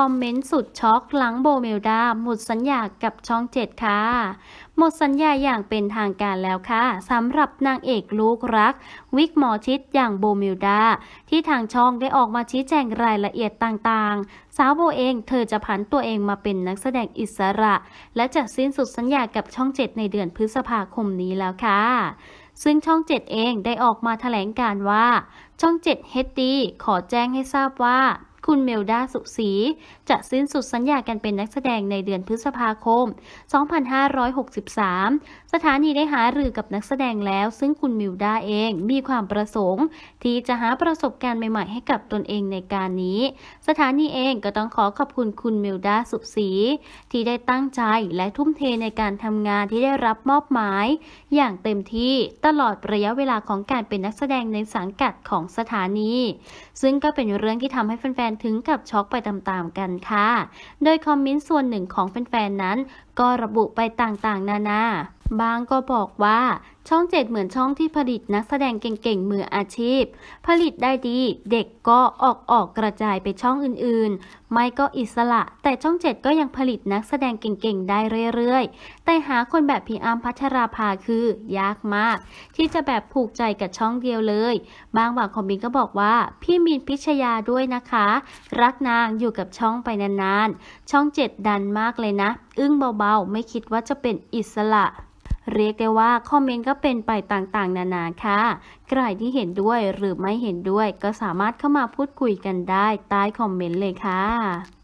คอมเมนต์สุดช็อกหลังโบเมลดาหมดสัญญากับช่องเจ็ดค่ะ หมดสัญญาอย่างเป็นทางการแล้วค่ะสำหรับนางเอกลูกรัก วิกหมอชิดอย่างโบเมลดา ที่ทางช่องได้ออกมาชี้แจงรายละเอียดต่างๆ สาวโบเองเธอจะผันตัวเองมาเป็นนักแสดงอิสระ และจะสิ้นสุดสัญญากับช่องเจ็ดในเดือนพฤษภาคมนี้แล้วค่ะซึ่งช่อง 7 เองได้ออกมาแถลงการว่า ช่อง 7 HD ขอแจ้งให้ทราบว่า คุณเมลดาสุขศรีจะสิ้นสุดสัญญากันเป็นนักแสดงในเดือนพฤษภาคม 2563 สถานีได้หารือกับนักแสดงแล้ว ซึ่งคุณมิลดาเองมีความประสงค์ ที่จะหาประสบการณ์ใหม่ๆให้กับตนเองในการนี้ สถานีเองก็ต้องขอขอบคุณคุณมิลดาสุขศรีที่ได้ตั้งใจและทุ่มเทในการทำงานที่ได้รับมอบหมาย อย่างเต็มที่ตลอดระยะเวลาของการเป็นนักแสดงในสังกัดของสถานี ซึ่งก็เป็นเรื่องที่ทำให้แฟนๆถึงกับช็อกไปตามๆกันค่ะ โดยคอมเมนต์ส่วนหนึ่งของแฟนๆนั้น ก็ระบุไปต่างๆ นานาบางก็บอกว่า ช่องเจ็ดเหมือนช่องที่ผลิตนักแสดงเก่งๆมืออาชีพ ผลิตได้ดีเด็กก็ออกออกกระจายไปช่องอื่นๆ ไม่ก็อิสระ แต่ช่องเจ็ดก็ยังผลิตนักแสดงเก่งๆได้เรื่อยๆ แต่หาคนแบบพี่อ้ำพัชราภาคือยากมาก ที่จะแบบผูกใจกับช่องเดียวเลย บางบางคอมเมนก็บอกว่า พี่มีนพิชยาด้วยนะคะ รักนางอยู่กับช่องไปนานๆ ช่องเจ็ดดันมากเลยนะ อึ้งเบาๆ ไม่คิดว่าจะเป็นอิสระ เรียกได้ว่าคอมเมนต์ก็เป็นไปต่างๆ นานาค่ะ ใครที่เห็นด้วยหรือไม่เห็นด้วย ก็สามารถเข้ามาพูดคุยกันได้ใต้คอมเมนต์เลยค่ะ